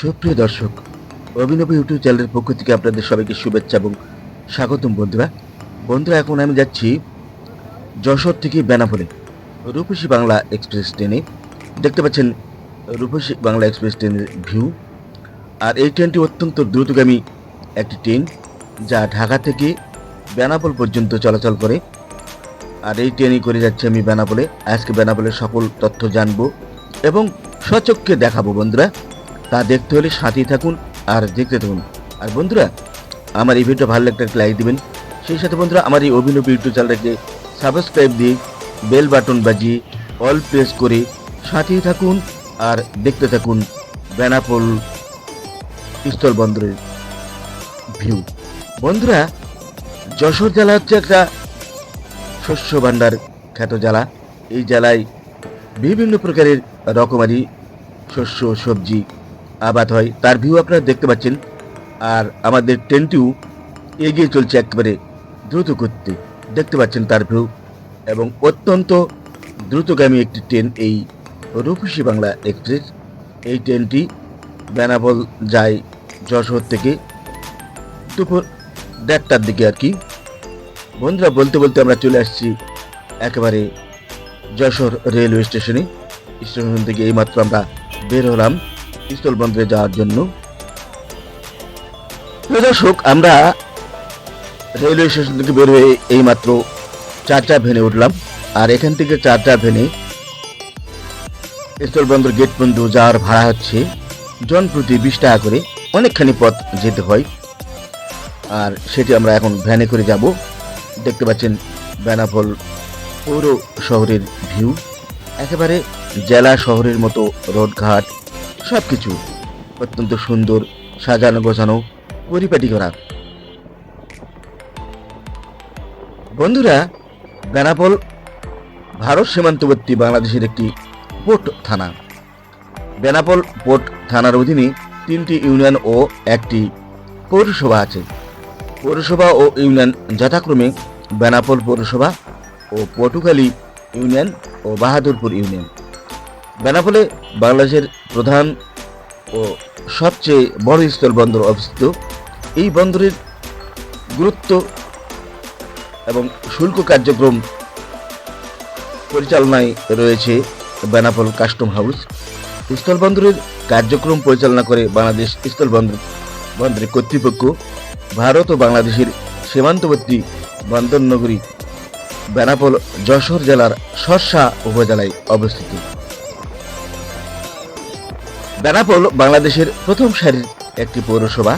সুপ্রিয় দর্শক, অভিনব ইউটিউব চ্যানেলের পক্ষ থেকে আপনাদের সবাইকে শুভেচ্ছা এবং স্বাগতম বন্ধুরা। বন্ধুরা, এখন আমি যাচ্ছি যশোর থেকে বেনাপোলে, রূপসী বাংলা এক্সপ্রেস ট্রেনে। দেখতে পাচ্ছেন রূপসী বাংলা এক্সপ্রেস ট্রেনের ভিউ। আর এই ট্রেনটি অত্যন্ত দ্রুতগামী একটি ট্রেন, যা ঢাকা থেকে বেনাপোল পর্যন্ত চলাচল করে। আর এই ট্রেনই করে যাচ্ছি আমি বেনাপোলে। আজকে বেনাপোলের সকল তথ্য জানব এবং সচক্ষে দেখাবো বন্ধুরা। তা দেখতে হলে সাথেই থাকুন আর দেখতে থাকুন। আর বন্ধুরা, আমার এই ভিডিও ভালো লাগলে একটা লাইক দিবেন। সেই সাথে বন্ধুরা, আমার এই অভিনব ইউটিউব চ্যানেলটাকে সাবস্ক্রাইব দিয়ে বেল বাটন বাজিয়ে অল প্রেস করে সাথেই থাকুন আর দেখতে থাকুন বেনাপোল স্থল বন্দরের ভিউ বন্ধুরা, যশোর জেলা হচ্ছে একটা শস্য ভাণ্ডার খ্যাত জেলা। এই জেলায় বিভিন্ন প্রকারের রকমারি শস্য, সবজি আবাদ হয়। তার ভিউ আপনারা দেখতে পাচ্ছেন। আর আমাদের ট্রেনটিও এগিয়ে চলছে একেবারে দ্রুত করতে দেখতে পাচ্ছেন তার ভিউ। এবং অত্যন্ত দ্রুতগামী একটি ট্রেন এই রূপসী বাংলা এক্সপ্রেস। এই ট্রেনটি বেনাবল যায় যশোর থেকে দুপুর দেড়টার দিকে আর কি। বন্ধুরা, বলতে বলতে আমরা চলে আসছি একেবারে যশোর রেলওয়ে স্টেশনে। স্টেশন থেকে এইমাত্র আমরা বের হলাম। স্থলবন্দরে যাওয়ার জন্য। দর্শক, আমরা রেলওয়ে স্টেশন থেকে বের হয়ে এইমাত্র চারটা ভেনে উঠলাম। আর এখান থেকে চারটা ভেনে স্থলবন্দর গেট পর্যন্ত যাওয়ার ভাড়া হচ্ছে জন প্রতি বিশ টাকা করে। অনেকখানি পথ যেতে হয়। আর সেটি আমরা এখন ভ্যানে করে যাব। দেখতে পাচ্ছেন বেনাপোল পৌর শহরের ভিউ। একেবারে জেলা শহরের মতো রোডঘাট। সব কিছু অত্যন্ত সুন্দর, সাজানো গোছানো, পরিপাটি করা। বন্ধুরা, বেনাপোল ভারত সীমান্তবর্তী বাংলাদেশের একটি পোর্ট থানা। বেনাপোল পোর্ট থানার অধীনে তিনটি ইউনিয়ন ও একটি পৌরসভা আছে। পৌরসভা ও ইউনিয়ন যথাক্রমে বেনাপোল পৌরসভা ও পটুখালী ইউনিয়ন ও বাহাদুরপুর ইউনিয়ন। বেনাপোলে বাংলাদেশের প্রধান ও সবচেয়ে বড় স্থল বন্দর অবস্থিত। এই বন্দরের গুরুত্ব এবং শুল্ক কার্যক্রম পরিচালনায় রয়েছে বেনাপোল কাস্টম হাউস। স্থলবন্দরের কার্যক্রম পরিচালনা করে বাংলাদেশ স্থলবন্দর বন্দরের কর্তৃপক্ষ, ভারত ও বাংলাদেশের সীমান্তবর্তী বন্দর নগরী বেনাপোল যশোর জেলার সরসা উপজেলায় অবস্থিত। বেনাপোল বাংলাদেশের প্রথম সারির একটি পৌরসভা।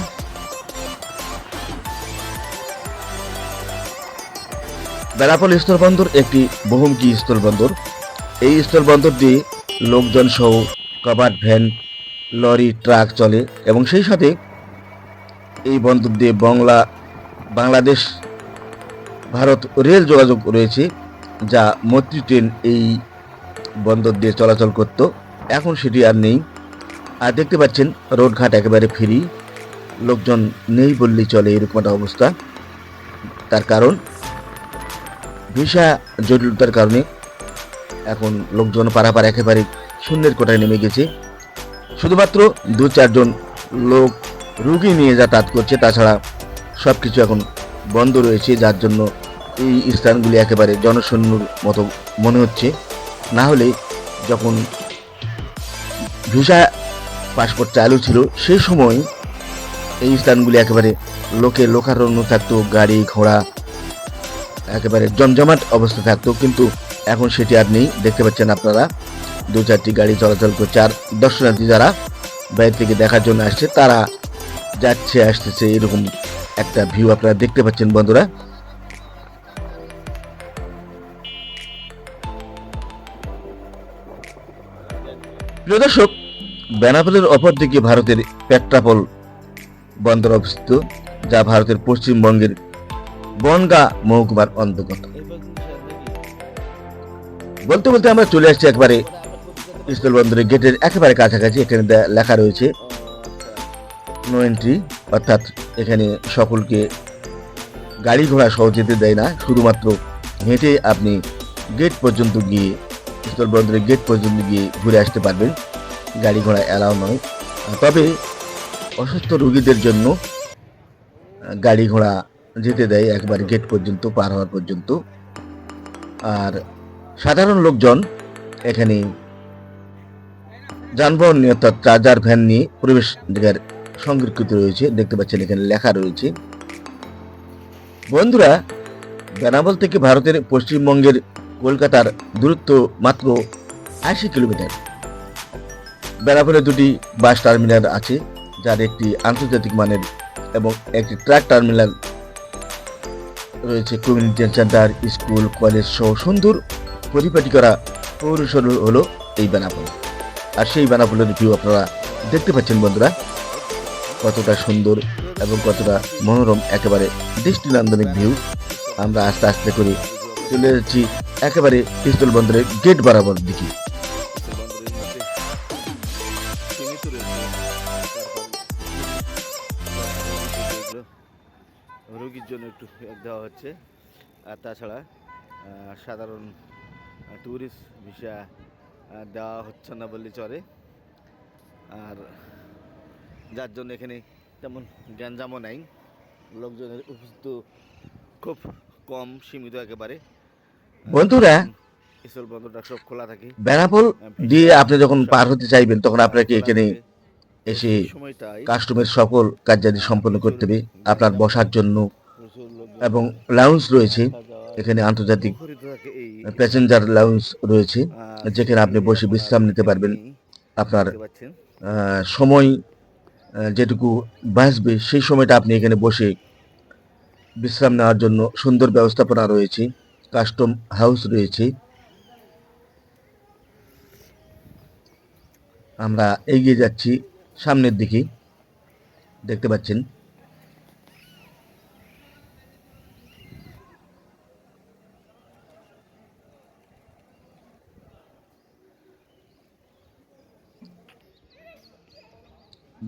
বেনাপোল স্থলবন্দর একটি বহুমুখী স্থলবন্দর। এই স্থলবন্দর দিয়ে লোকজন সহ কভার ভ্যান, লরি, ট্রাক চলে এবং সেই সাথে এই বন্দর দিয়ে বাংলা, বাংলাদেশ, ভারত রেল যোগাযোগ রয়েছে, যা মৈত্রী ট্রেন এই বন্দর দিয়ে চলাচল করত। এখন সেটি আর নেই। আর দেখতে পাচ্ছেন, রোডঘাট একেবারে ফ্রি। লোকজন নেই বললেই চলে এরকম একটা অবস্থা। তার কারণ, ভিসা জটিলতার কারণে এখন লোকজন পারাপার একেবারে শূন্যের কোটায় নেমে গেছে। শুধুমাত্র দু চারজন লোক রুগী নিয়ে যাতায়াত করছে, তাছাড়া সব কিছু এখন বন্ধ রয়েছে, যার জন্য এই স্থানগুলি একেবারে জনশূন্যর মতো মনে হচ্ছে। না হলে যখন ভিসা পাসপোর্ট চালু ছিল সেই সময় এই স্থানগুলি একেবারে লোকে লোকারণ্য থাকতো, গাড়ি, ঘোড়া, একেবারে জমজমাট অবস্থা থাকতো, কিন্তু এখন সেটি আর নেই। দেখতে পাচ্ছেন আপনারা, দু চারটি গাড়ি চলাচল করছে আর দর্শনার্থী যারা বাইরে থেকে দেখার জন্য আসছে, তারা যাচ্ছে, আসতেছে, এরকম একটা ভিউ আপনারা দেখতে পাচ্ছেন, বন্ধুরা। প্রিয় দর্শক বেনাপোলের অপর দিকে ভারতের পেট্রাপোল বন্দর অবস্থিত, যা ভারতের পশ্চিমবঙ্গের বনগা মহকুমার অন্তর্গত। বলতে বলতে আমরা চলে আসছি একবারে স্থল বন্দরের গেটের একেবারে কাছাকাছি, এখানে লেখা রয়েছে নো এন্ট্রি অর্থাৎ এখানে সকলকে গাড়ি ঘোড়া সহ যেতে দেয় না, শুধুমাত্র হেঁটে আপনি গেট পর্যন্ত গিয়ে স্থল বন্দরের গেট পর্যন্ত গিয়ে ঘুরে আসতে পারবেন। গাড়ি ঘোড়া অ্যালাউ নয়। তবে অসুস্থ রোগীদের জন্য গাড়ি ঘোড়া যেতে দেয় একবার গেট পর্যন্ত, পার হওয়ার পর্যন্ত। আর সাধারণ লোকজন এখানে যানবাহন নিয়ে, অর্থাৎ চার্জার ভ্যান নিয়ে প্রবেশ জায়গার সংরক্ষিত রয়েছে। দেখতে পাচ্ছেন এখানে লেখা রয়েছে, বন্ধুরা, বেনাবল থেকে ভারতের পশ্চিমবঙ্গের কলকাতার দূরত্ব মাত্র আশি কিলোমিটার। বেনাপোলে দুটি বাস টার্মিনাল আছে, যার একটি আন্তর্জাতিক মানের এবং একটি ট্রাক টার্মিনাল রয়েছে। কমিউনিটি সেন্টার স্কুল কলেজ সহ সুন্দর পরিপাটি করা পৌরসর হলো এই বেনাপোল আর সেই বেনাপোলের ভিউ আপনারা দেখতে পাচ্ছেন বন্ধুরা, কতটা সুন্দর এবং কতটা মনোরম, একেবারে দৃষ্টিনন্দনিক ভিউ আমরা আস্তে আস্তে করে চলে যাচ্ছি একেবারে পিস্তল বন্দরের গেট বরাবর দিকে। দেওয়া হচ্ছে। আর তাছাড়া সাধারণ ট্যুরিস্ট ভিসা দেওয়া হচ্ছে না বললে চলে। আর যার জন্য এখানে তেমন গ্যাঞ্জামও নাই। লোকজনের উপস্থিত খুব কম সীমিত একেবারে। বন্ধুরা সব খোলা থাকে। বেনাপোল দিয়ে আপনি যখন পার হতে চাইবেন তখন আপনাকে এখানে এসে কাস্টমের সকল কার্যাদি সম্পন্ন করতে হবে। আপনার বসার জন্য এবং লাউঞ্জ রয়েছে, এখানে আন্তর্জাতিক প্যাসেঞ্জার লাউঞ্জ রয়েছে, যেখানে আপনি বসে বিশ্রাম নিতে পারবেন। আপনার সময় যেটুকু বাঁচবে, সেই সময়টা আপনি এখানে বসে বিশ্রাম নেওয়ার জন্য সুন্দর ব্যবস্থাপনা রয়েছে কাস্টম হাউস রয়েছে। আমরা এগিয়ে যাচ্ছি সামনের দিকে, দেখতে পাচ্ছেন।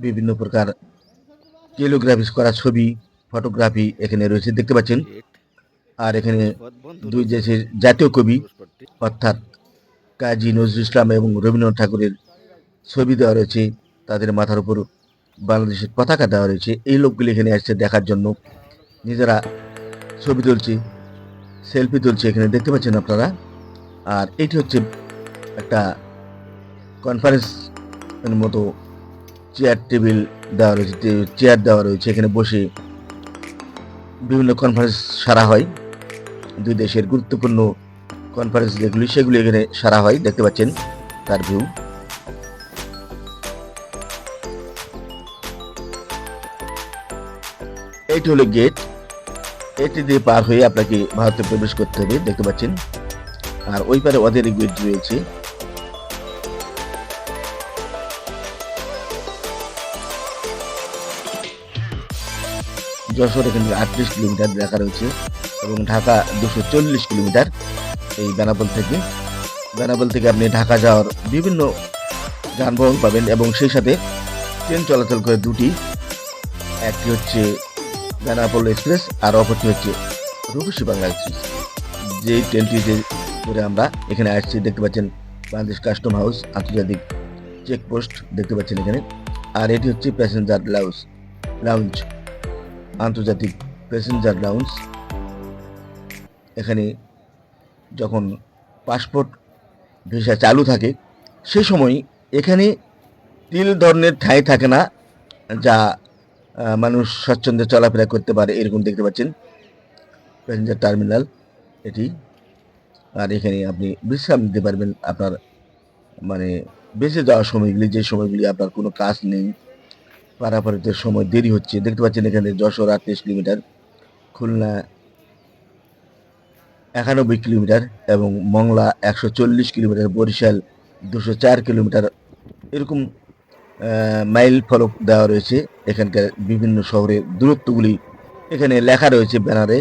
বিভিন্ন প্রকার টেলিগ্রাফিস করা ছবি ফটোগ্রাফি এখানে রয়েছে, দেখতে পাচ্ছেন। আর এখানে দুই দেশের জাতীয় কবি, অর্থাৎ কাজী নজরুল ইসলাম এবং রবীন্দ্রনাথ ঠাকুরের ছবি দেওয়া রয়েছে, তাদের মাথার উপর বাংলাদেশের পতাকা দেওয়া রয়েছে। এই লোকগুলি এখানে আসছে দেখার জন্য। নিজেরা ছবি তুলছে সেলফি তুলছে এখানে, দেখতে পাচ্ছেন আপনারা? আর এটি হচ্ছে একটা কনফারেন্স মতো চেয়ার টেবিল দেওয়া রয়েছে চেয়ার দেওয়া রয়েছে, এখানে বসে বিভিন্ন কনফারেন্স সারা হয়। দুই দেশের গুরুত্বপূর্ণ কনফারেন্স যেগুলি, সেগুলি এখানে সারা হয়, দেখতে পাচ্ছেন, তার ভিউ এইটি হলো গেট এটি দিয়ে পার হয়ে আপনাকে ভারতে প্রবেশ করতে হবে, দেখতে পাচ্ছেন। আর ওই পারে ওদের গেট রয়েছে। যশোর এখান আটত্রিশ কিলোমিটার লেখা রয়েছে এবং ঢাকা দুশো চল্লিশ কিলোমিটার এই বেনাপোল থেকে। বেনাপোল থেকে আপনি ঢাকা যাওয়ার বিভিন্ন যানবাহন পাবেন এবং সেই সাথে ট্রেন চলাচল করে দুটি, একটি হচ্ছে বেনাপোল এক্সপ্রেস আর অপরটি হচ্ছে রূপসী বাংলা এক্সপ্রেস। যেই ট্রেনটিতে করে আমরা এখানে আসছি, দেখতে পাচ্ছেন বাংলাদেশ কাস্টম হাউস আন্তর্জাতিক চেকপোস্ট দেখতে পাচ্ছেন এখানে। আর এটি হচ্ছে প্যাসেঞ্জার লাউঞ্জ লাউঞ্জ। আন্তর্জাতিক প্যাসেঞ্জার লাউঞ্জ এখানে যখন পাসপোর্ট ভিসা চালু থাকে, সে সময় এখানে তিল ধরনের ঠাঁই থাকে না, যা মানুষ স্বচ্ছন্দে চলাফেরা করতে পারে, এরকম দেখতে পাচ্ছেন প্যাসেঞ্জার টার্মিনাল এটি। আর এখানে আপনি বিশ্রাম নিতে পারবেন আপনার মানে বেঁচে যাওয়ার সময়গুলি, যে সময়গুলি আপনার কোনো কাজ নেই পারাপারিতের সময় দেরি হচ্ছে। দেখতে পাচ্ছেন এখানে যশোর আটত্রিশ কিলোমিটার, খুলনা একানব্বই কিলোমিটার এবং মংলা একশো চল্লিশ কিলোমিটার, বরিশাল দুশো চার কিলোমিটার এরকম মাইল ফলক দেওয়া রয়েছে। এখানকার বিভিন্ন শহরের দূরত্বগুলি এখানে লেখা রয়েছে, ব্যানারে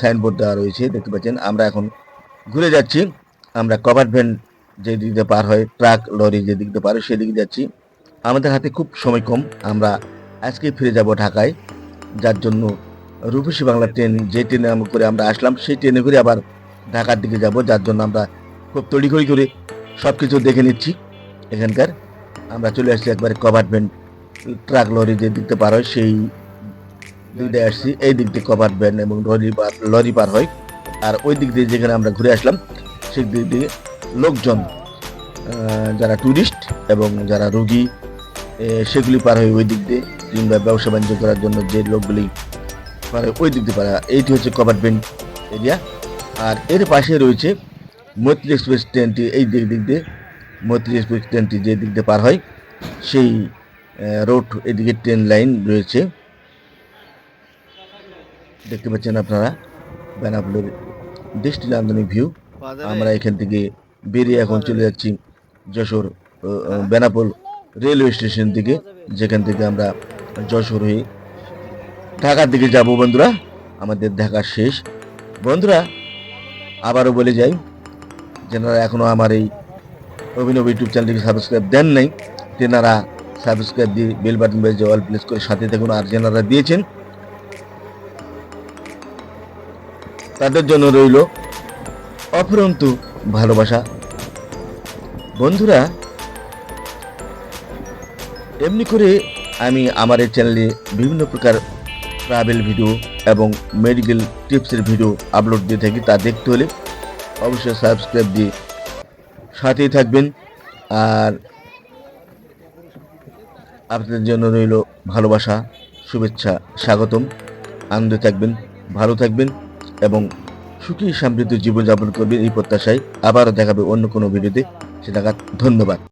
সাইনবোর্ড দেওয়া রয়েছে। দেখতে পাচ্ছেন আমরা এখন ঘুরে যাচ্ছি। আমরা কভার ভ্যান যে দিক দিয়ে পার হয়, ট্রাক লরি যে দিক দিয়ে পার হয়, সেদিকে যাচ্ছি। আমাদের হাতে খুব সময় কম। আমরা আজকে ফিরে যাব ঢাকায়। যার জন্য রূপসী বাংলা ট্রেন, যে ট্রেনে করে আমরা আসলাম, সেই ট্রেনে করে আবার ঢাকার দিকে যাব, যার জন্য আমরা খুব তড়িঘড়ি করে সব কিছু দেখে নিচ্ছি। এখানকার আমরা চলে আসছি একবারে কভারমেন্ট ট্রাক লরি যে দিকতে পার হয়, সেই দিক আসছি। এই দিক দিয়ে কভারমেন্ট এবং লরি পার লরি পার হয়। আর ওই দিক দিয়ে যেখানে আমরা ঘুরে আসলাম, সেই দিক দিয়ে লোকজন যারা ট্যুরিস্ট এবং যারা রুগী সেগুলি পার হয় ওই দিক দিয়ে কিংবা ব্যবসা বাণিজ্য করার জন্য যে লোকগুলি পার হয় ওই দিক দিয়ে পার হয় এইটি হচ্ছে কভারমেন্ট এরিয়া। আর এর পাশে রয়েছে মৈত্রী এক্সপ্রেস ট্রেনটি এই দিক দিক দিয়ে মৈত্রী এক্সপ্রেস ট্রেনটি যে দিক দিয়ে পার হয় সেই রোড এদিকে ট্রেন লাইন রয়েছে। দেখতে পাচ্ছেন আপনারা বেনাপুলের দৃষ্টি নান্দনিক ভিউ আমরা এখান থেকে বেরিয়ে এখন চলে যাচ্ছি যশোর বেনাপোল রেলওয়ে স্টেশন থেকে, যেখান থেকে আমরা যশোর হয়ে ঢাকার দিকে যাব বন্ধুরা। আমাদের দেখা শেষ। বন্ধুরা, আবারও বলে যাই যেনারা এখনও আমার এই অভিনব ইউটিউব চ্যানেলটিকে সাবস্ক্রাইব দেন নাই, তেনারা সাবস্ক্রাইব দিয়ে বেল বাটন বেজে অল প্লেস করে সাথে থাকুন। আর যেনারা দিয়েছেন, তাদের জন্য রইল অফুরন্ত ভালোবাসা। বন্ধুরা এমনি করে আমি আমার এই চ্যানেলে বিভিন্ন প্রকার ট্রাভেল ভিডিও এবং মেডিকেল টিপসের ভিডিও আপলোড দিয়ে থাকি তা দেখতে হলে অবশ্যই সাবস্ক্রাইব দিয়ে সাথেই থাকবেন। আর আপনাদের জন্য রইল ভালোবাসা, শুভেচ্ছা, স্বাগতম। আনন্দে থাকবেন, ভালো থাকবেন এবং সুখী, সমৃদ্ধ জীবনযাপন করবেন এই প্রত্যাশায়। আবারও দেখাবে অন্য কোনো ভিডিওতে সেটা ধন্যবাদ।